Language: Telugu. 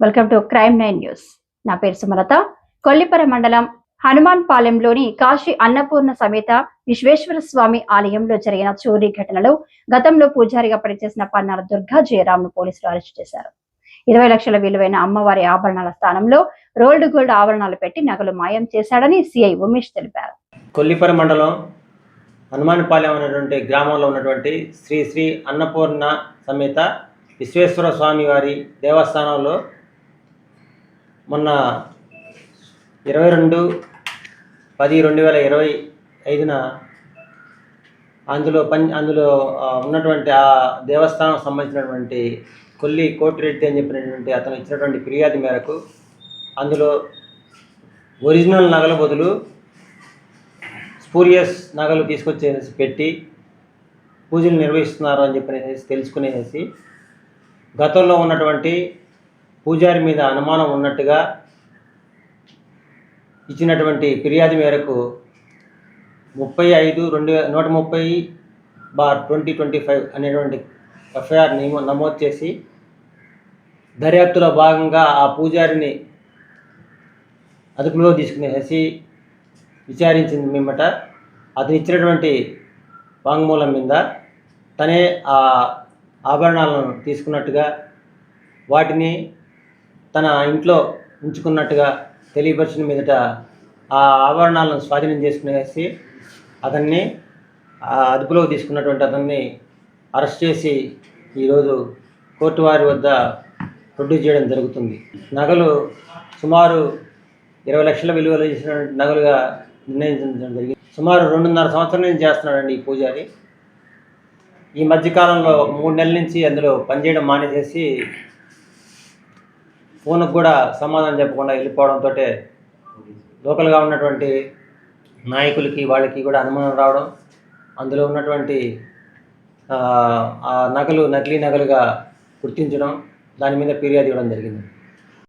Welcome to crime nine news నా పేరు సుమలత. కొల్లిపర మండలం హనుమాన్ పాలెంలోని కాశీ అన్నపూర్ణ సమేత విశ్వేశ్వర స్వామి ఆలయంలో జరిగిన చోరీ ఘటనలో గతంలో పూజారిగా పనిచేసిన పన్నాల దుర్గా జయరామ్ను పోలీసులు అరెస్ట్ చేశారు. ఇరవై లక్షల విలువైన అమ్మవారి ఆభరణాల స్థానంలో రోల్డ్ గోల్డ్ ఆభరణాలు పెట్టి నగలు మాయం చేశాడని సిఐ ఉమేష్ తెలిపారు. కొల్లిపర మండలం హనుమానిపాలెం అనేటువంటి గ్రామంలో ఉన్నటువంటి శ్రీ శ్రీ అన్నపూర్ణ సమేత విశ్వేశ్వర స్వామి వారి దేవస్థానంలో మొన్న ఇరవై రెండు పది రెండు వేల ఇరవై ఐదున అందులో పం అందులో ఉన్నటువంటి ఆ దేవస్థానం సంబంధించినటువంటి కొల్లి కోటిరెడ్డి అని చెప్పినటువంటి అతను ఇచ్చినటువంటి ఫిర్యాదు మేరకు అందులో ఒరిజినల్ నగల బదులు స్పూరియస్ నగలు తీసుకొచ్చేసి పెట్టి పూజలు నిర్వహిస్తున్నారు అని చెప్పి తెలుసుకునేసి గతంలో ఉన్నటువంటి పూజారి మీద అనుమానం ఉన్నట్టుగా ఇచ్చినటువంటి ఫిర్యాదు మేరకు ముప్పై ఐదు రెండు నూట ముప్పై బార్ ట్వంటీ ట్వంటీ ఫైవ్ అనేటువంటి ఎఫ్ఐఆర్ నియమం నమోదు చేసి దర్యాప్తులో భాగంగా ఆ పూజారిని అదుపులో తీసుకునేసి విచారించింది మిమ్మట అతను ఇచ్చినటువంటి వాంగ్మూలం మీద తనే ఆ ఆభరణాలను తీసుకున్నట్టుగా వాటిని తన ఇంట్లో ఉంచుకున్నట్టుగా తెలియపరిచిన మీదట ఆ ఆభరణాలను స్వాధీనం చేసుకునేసి అతన్ని అదుపులో తీసుకున్నటువంటి అతన్ని అరెస్ట్ చేసి ఈరోజు కోర్టు వారి వద్ద ప్రొడ్యూస్ చేయడం జరుగుతుంది. నగలు సుమారు ఇరవై లక్షల విలువలు చేసిన నగలుగా నిర్ణయించడం జరిగింది. సుమారు రెండున్నర సంవత్సరం నుంచి చేస్తున్నాడండి ఈ పూజారి. ఈ మధ్యకాలంలో మూడు నెలల నుంచి అందులో పనిచేయడం మానేసేసి ఫోన్కి కూడా సమాధానం చెప్పకుండా వెళ్ళిపోవడంతో లోకల్గా ఉన్నటువంటి నాయకులకి వాళ్ళకి కూడా అనుమానం రావడం అందులో ఉన్నటువంటి ఆ నగలు నకిలీ నగలుగా గుర్తించడం దాని మీద ఫిర్యాదు ఇవ్వడం జరిగింది.